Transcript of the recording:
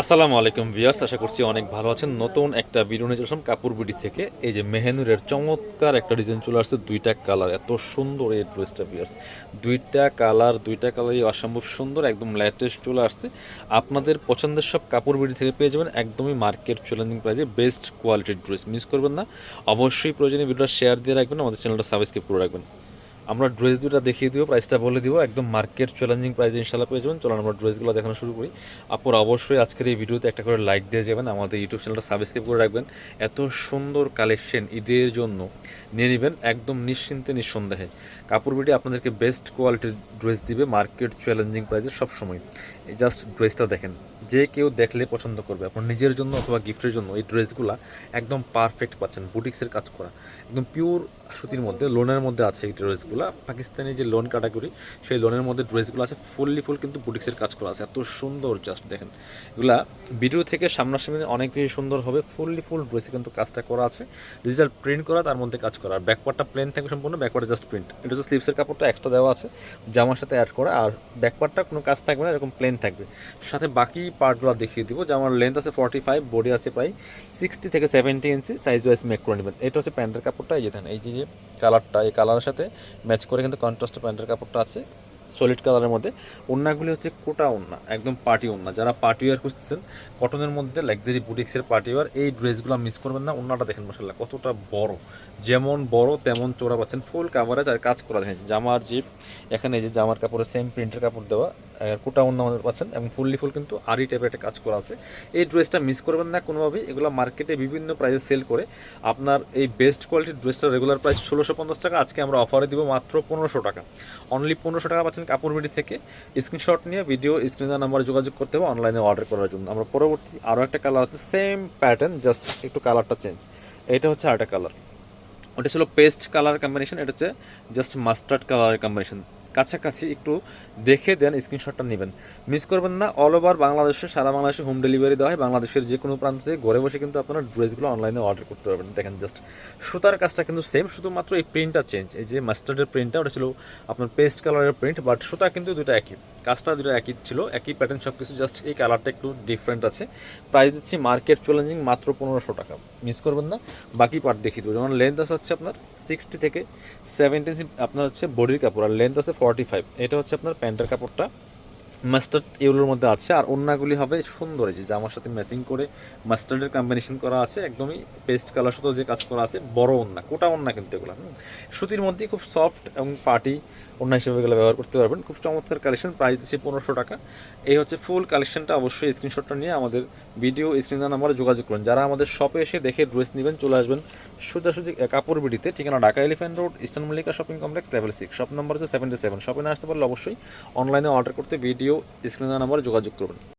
আসসালামু আলাইকুম ভিয়াস আশা করছি অনেক ভালো আছেন। নতুন একটা ভিডিও নিয়ে আসলাম কাপড় বিডি থেকে। এই যে মেহেনুরের চমৎকার একটা ডিজাইন চলে আসছে, দুইটা কালার এত সুন্দর এই ড্রেসটা ভিয়াস দুইটা কালার দুইটা কালারই অসম্ভব সুন্দর, একদম লেটেস্ট চলে আসছে। আপনাদের পছন্দের সব কাপড় বিডি থেকে পেয়ে যাবেন একদমই মার্কেট চ্যালেঞ্জিং প্রাইসে বেস্ট কোয়ালিটির ড্রেস মিস করবেন না। অবশ্যই প্রয়োজনীয় ভিডিওটা শেয়ার দিয়ে রাখবেন, আমাদের চ্যানেলটা সাবস্ক্রাইব করে রাখবেন। আমরা ড্রেস দুটা দেখিয়ে দিব প্রাইসটা বলে দিব একদম মার্কেট চ্যালেঞ্জিং প্রাইস ইনশাল্লাহ পেয়ে যাবেন। চলুন আমরা ড্রেসগুলো দেখানো শুরু করি। আপুর অবশ্যই আজকের এই ভিডিওতে একটা করে লাইক দিয়ে যাবেন, আমাদের ইউটিউব চ্যানেলটা সাবস্ক্রাইব করে রাখবেন। এত সুন্দর কালেকশন ঈদের জন্য নিয়ে নেবেন, একদম নিশ্চিন্তে নিঃসন্দেহে। কাপড় বিটি আপনাদেরকে বেস্ট কোয়ালিটির ড্রেস দিবে মার্কেট চ্যালেঞ্জিং প্রাইসে সবসময়। জাস্ট ড্রেসটা দেখেন, যে কেউ দেখলে পছন্দ করবে। আপনার নিজের জন্য অথবা গিফটের জন্য এই ড্রেসগুলো একদম পারফেক্ট পাচ্ছেন বুটিক্সের কাজ করা। একদম পিওর সুতির মধ্যে লোনের মধ্যে আছে এই ড্রেসগুলো পাকিস্তানি যে লোন ক্যাটাগরি সেই লোনের মধ্যে ড্রেসগুলো আছে ফুললি ফুল কিন্তু বুটিক্সের কাজ করা আছে। এত সুন্দর জাস্ট দেখেন। এগুলা ভিডিও থেকে সামনাসামনি অনেক বেশি সুন্দর হবে। ফুললি ফুল ড্রেসে কিন্তু কাজটা করা আছে। ডিজিটাল প্রিন্ট করা, তার মধ্যে কাজ করা। আর ব্যাকপার্টটা প্লেন থাকবে সম্পূর্ণ ব্যাকপার্টে জাস্ট প্রিন্ট এটা হচ্ছে স্লিপসের কাপড়টা এক্সট্রা দেওয়া আছে, জামার সাথে অ্যাড করা। আর ব্যাকপার্টটা কোনো কাজ থাকবে না, এরকম প্লেন থাকবে। সাথে বাকি পার্টগুলো দেখিয়ে দিব। জামার লেন্থ আছে ফর্টি ফাইভ বডি আছে প্রায় সিক্সটি থেকে seventy inch size wise make করে নেবেন। এটা হচ্ছে প্যান্টের কাপড়টা, এই যে এই যে যে কালারটা এই কালারের সাথে ম্যাচ করে কিন্তু কন্ট্রাস্ট প্যান্টের কাপড়টা আছে সলিড কালারের মধ্যে। ওন্নাগুলি হচ্ছে কোটা ওন্না একদম পার্টি ওন্না যারা পার্টি ওয়ার খুঁজতেছেন কটনের মধ্যে লাক্সারি বুটিক্সের পার্টি ওয়ার এই ড্রেসগুলো মিস করবেন না ওন্নাটা দেখেন মশাল্লা কতটা বড়। যেমন বড়, তেমন চোরা পাচ্ছেন ফুল কাভারেজ আর কাজ করা দেখেন জামার জিপ এখানে যে জামার কাপড়ের সেম প্রিন্টের কাপড় দেওয়া কোটা অন্য আমাদের পাচ্ছেন এবং ফুললি ফুল কিন্তু আরই টাইপের একটা কাজ করা আছে। এই ড্রেসটা মিস করবেন না কোনোভাবেই। এগুলো মার্কেটে বিভিন্ন প্রাইসে সেল করে আপনার এই বেস্ট কোয়ালিটির ড্রেসটা রেগুলার প্রাইস ষোলোশো পঞ্চাশ টাকা। আজকে আমরা অফারে দিব মাত্র পনেরোশো টাকা। অনলি পনেরোশো টাকা পাচ্ছেন কাপড় বিডি থেকে। স্ক্রিনশট নিয়ে ভিডিও স্ক্রিনের নাম্বারে যোগাযোগ করতে হবে অনলাইনে অর্ডার করার জন্য। আমরা পরবর্তী আরও একটা কালার আছে সেম প্যাটার্ন জাস্ট একটু কালারটা চেঞ্জ এটা হচ্ছে আরেকটা কালার ওটা ছিল পেস্ট কালার কম্বিনেশন এটা হচ্ছে জাস্ট মাস্টার্ড কালারের কম্বিনেশন কাছাকাছি একটু দেখে দেন স্ক্রিনশটটা নেবেন। মিস করবেন না অল ওভার বাংলাদেশে, সারা বাংলাদেশে হোম ডেলিভারি দেওয়া হয়। বাংলাদেশের যে কোনো প্রান্ত থেকে ঘরে বসে কিন্তু আপনারা ড্রেসগুলো অনলাইনে অর্ডার করতে পারবেন। দেখেন জাস্ট সুতার কাজটা কিন্তু সেম শুধুমাত্র এই প্রিন্টটা চেঞ্জ এই যে মাস্টার্ডের প্রিন্টটা ওটা ছিল আপনার পেস্ট কালারের প্রিন্ট বাট সুতা কিন্তু দুটো একই। কাজটা দুটো একই ছিল, একই প্যাটার্ন সব কিছু জাস্ট এই কালারটা একটু ডিফারেন্ট আছে। প্রাইস দিচ্ছি মার্কেট চ্যালেঞ্জিং মাত্র পনেরোশো টাকা। মিস করবেন না, বাকি পার্ট দেখিয়ে দেবো। যেমন লেন্থ আছে হচ্ছে আপনার সিক্সটি থেকে সেভেন্টি আপনার হচ্ছে বডির কাপড়, আর লেন্থ আছে ফর্টি ফাইভ এটা হচ্ছে আপনার প্যান্টের কাপড়টা। মাস্টার্ড এগুলোর মধ্যে আছে, আর ওন্নাগুলি হবে সুন্দর যে জামার সাথে ম্যাচিং করে মাস্টার্ডের কম্বিনেশন করা আছে, একদমই পেস্ট কালার সাথে যে কাজ করা আছে, বড় ওন্না কোটা ওন্না কিন্তু এগুলো। সুতির মধ্যে খুব সফট এবং পার্টি ওন্না হিসেবে এগুলো ব্যবহার করতে পারবেন, খুব চমৎকার কালেকশন প্রাইস দিচ্ছে পনেরোশো টাকা। এই হচ্ছে ফুল কালেকশনটা অবশ্যই স্ক্রিনশটটা নিয়ে আমাদের ভিডিও স্ক্রিনের নাম্বারে যোগাযোগ করুন। যারা আমাদের শপে এসে দেখে ড্রেস নেবেন, চলে আসবেন সোজাসুজি কাপড় বিডিতে, ঠিকানা Dhaka elephant road eastern Mallika shopping complex level six shop number হচ্ছে সেভেন্টি সেভেন শপে না আসতে পারলে অবশ্যই অনলাইনে অর্ডার করতে ভিডিও স্ক্রিনের নাম্বারে যোগাযোগ করবেন।